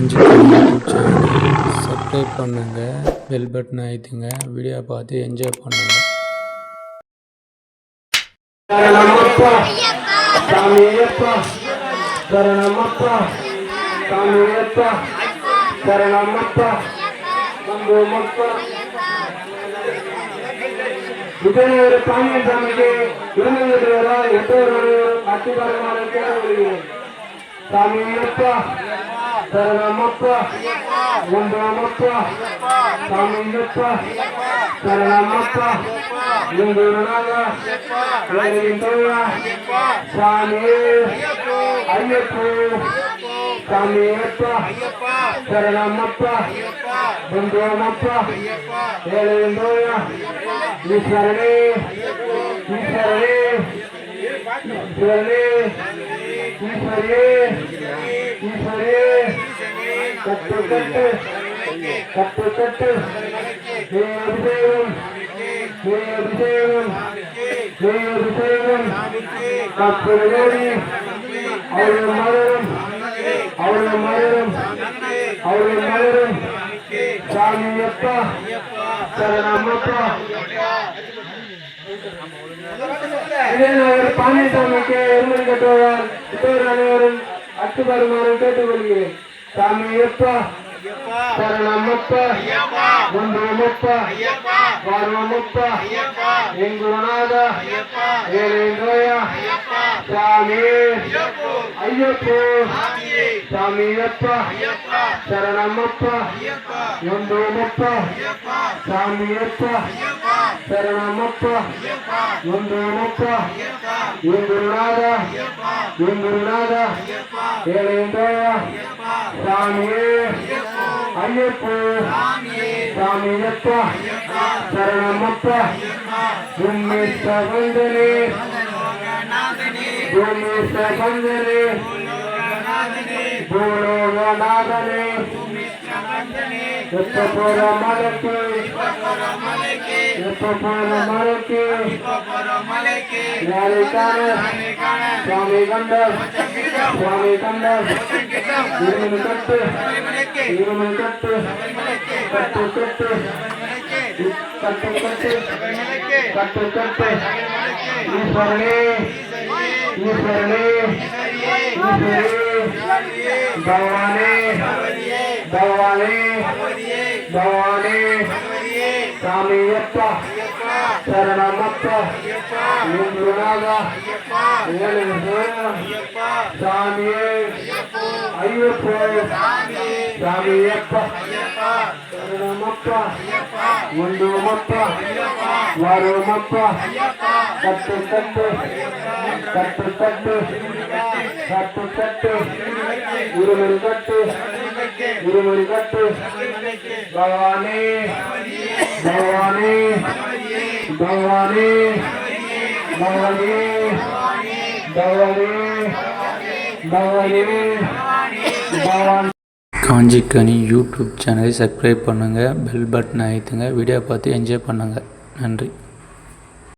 Kanchipuram YouTube சேனலை subscribe பண்ணுங்கள் bell button ஆயிடுங்க வீடியோ பார்த்து என்ஜாய் பண்ணுங்கள் சரணமப்பா சாமியப்பா சரணமப்பா சாமியப்பா சரணமப்பா நம்புமப்பா விஜயநகர சாமியன் சாமிக்கு விருதுநகர் வர அத்திபாரமான சாமியப்பா சரணமப்பா. நம்புமப்பா சாமியப்பா சரணமப்பா. நம்புனாக வேலையின்றா சாமி ஐயப்போ. சாமியப்பா. சரணமப்பா. பந்தோமப்பா வேலையின்றா ஈஸ்வரனே. ஈஸ்வரனே. ஈஸ்வரனே. ஈஸ்வரே ஈஸ்வரே கட்டு. கட்டு கட்டு கட்டு ஹே அபிஷேகம் ஹே அபிஷேகம் ஹே அபிஷேகம் கற்பனை அவருடைய மலரும் அவருடைய மலரும் அவருடைய மலரும் விஜயநகர் பாண்டியசாமிக்கு எருமன் கட்டுவார் இத்தோர் அனைவரும் அத்துபருமாறும் கேட்டுக்கொள்கிறேன். சாமியப்பா சரணமப்பா குண்டுமப்பா பார்வமப்பா எங்குருநாத ஏழேந்திரயா சாமி ஐயப்போ சாமியப்பா சரணமப்பா குண்டுமப்பா சாமியப்பா சரணமப்பா குண்டுமப்பா எங்குருநாத எங்குருநாத ஏழேந்திரயா சாமியே ஐயப்போ சாமியப்பா சரணமப்பா சகந்தனே பூமி சகந்தனே பூலோகநாதனே எப்ப போற மலைக்கு எப்ப போற மலைக்கு யாரைக்கான சுவாமி கண்டர் சுவாமி கண்டர் இருமணி கட்டு இருமணி கட்டு கட்டு கட்டு கட்டு கட்டு கட்டு கட்டு ஈஸ்வரனே. ஈஸ்வரனே. ஈஸ்வரே பகவானே. பகவானே பகவானே சாமியப்பா சரணமப்பா. குருநாத சாமியே. ஐயப்போ. சாமியப்பா சரணமப்பா. குண்டுமப்பா வருமப்பா கட்டு கட்டு. கட்டு கட்டு. கட்டு கட்டு. இருமணி கட்டு. இருமணி கட்டு. பகவானே பகவானே பகவானே பகவானே பகவானே பகவானே பகவான். காஞ்சிக்கனி யூடியூப் சேனலை சப்ஸ்கிரைப் பண்ணுங்கள் பெல் பட்டனை அழுத்துங்க வீடியோ பார்த்து என்ஜாய் பண்ணுங்கள் நன்றி.